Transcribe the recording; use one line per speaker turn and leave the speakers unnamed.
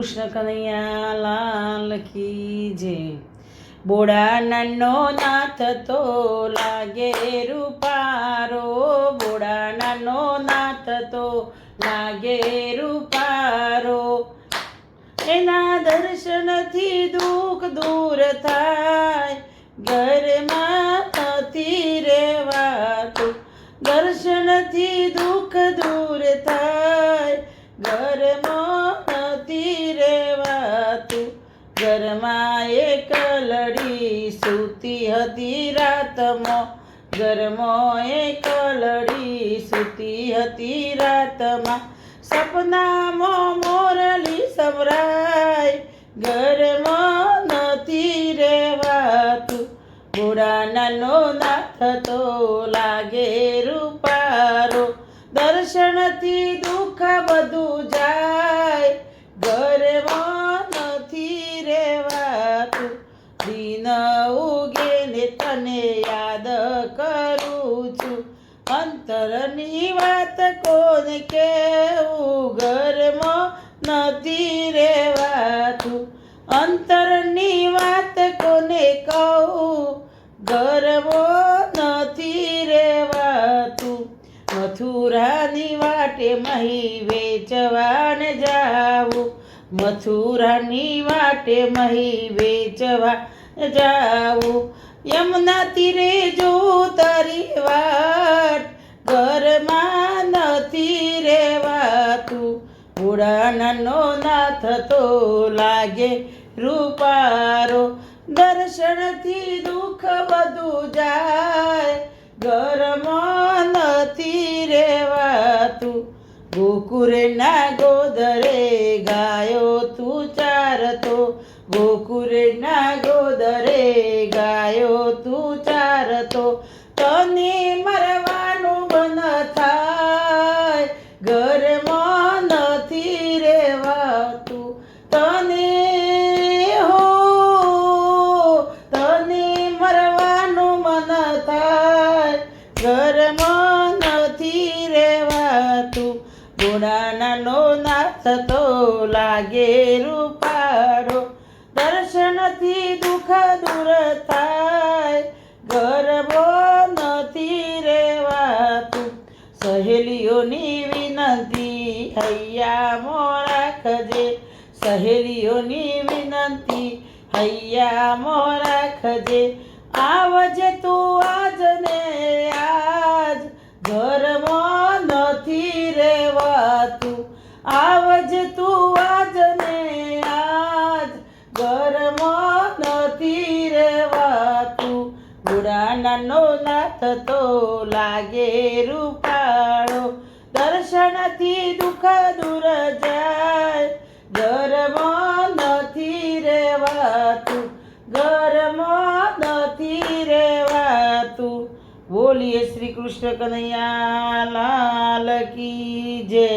કૃષ્ણ કનૈયા લાલ કી જે બોડા નાનો નાથ તો લાગે રૂપારો. બોડા નાનો નાથ તો લાગે રૂપારો. એના દર્શનથી દુઃખ દૂર થાય. ઘરમાં નથી રહેવાતું દર્શનથી દુઃખ દૂર થાય. ઘરમાં ઘરમાં એક લડી સૂતી હતી રાતમાં. ઘરમાં એક લડી સૂતી હતી રાતમાં. સપનામાં મોરલી સંભળાય. ઘરમાં નથી રહેવાતું. બુડા નાનો નાથ તો લાગે રૂપારો. દર્શનથી દુઃખ બધું જાય ઘરમાં નથી રહેવાતું દિન ને તને યાદ કરું છું. અંતરની વાત કોને કેવું ઘરમાં નથી રહેવાતું. અંતરની વાત કોને કહું? ઘરમાં નથી રહેવાતું. મથુરાની વાટે મહી વેચવાને જાવું. મથુરાની વાટે મહી વેચવા જાવું. યમુના તીરે જો તારી વાટ, ઘરમાં નથી રેવાતું ઉડાનાનો નાથ તો લાગે રૂપારો. દર્શનથી દુઃખ બધું જાય, ઘરમાં નથી રેવાતું ગોકુરના ગોદરે ગાયો તું ચારતો. ગોકુરના ગોદરે ઘરમાં નથી રહેવાતું. તને હો, તને મરવાનું મન થાય. ઘરમાં નથી રહેવાતું. ગુણાનાનો નાથ તો લાગે રૂપારો. દર્શનથી દુઃખ દૂર થાય. ગરબો નથી રહેવાતું. સહેલીઓની વિનંતી, હૈયા મોરાખજે સહેલીઓની વિનંતી, હૈયા મોરાખજે આવજે તું આજ ને આજ. ઘરમાં નથી રહેવાતું. આવજે તું આજ ને આજ. ઘરમાં નથી રહેવાતું. ગુડાનાનો નાથ તો લાગે રૂપાળો. દર્શનથી દુઃખ દૂર જાય. ઘરમાં નથી રહેવાતું, ઘરમાં નથી રહેવાતું. બોલીએ શ્રી કૃષ્ણ કનૈયા, લાલ કી જય.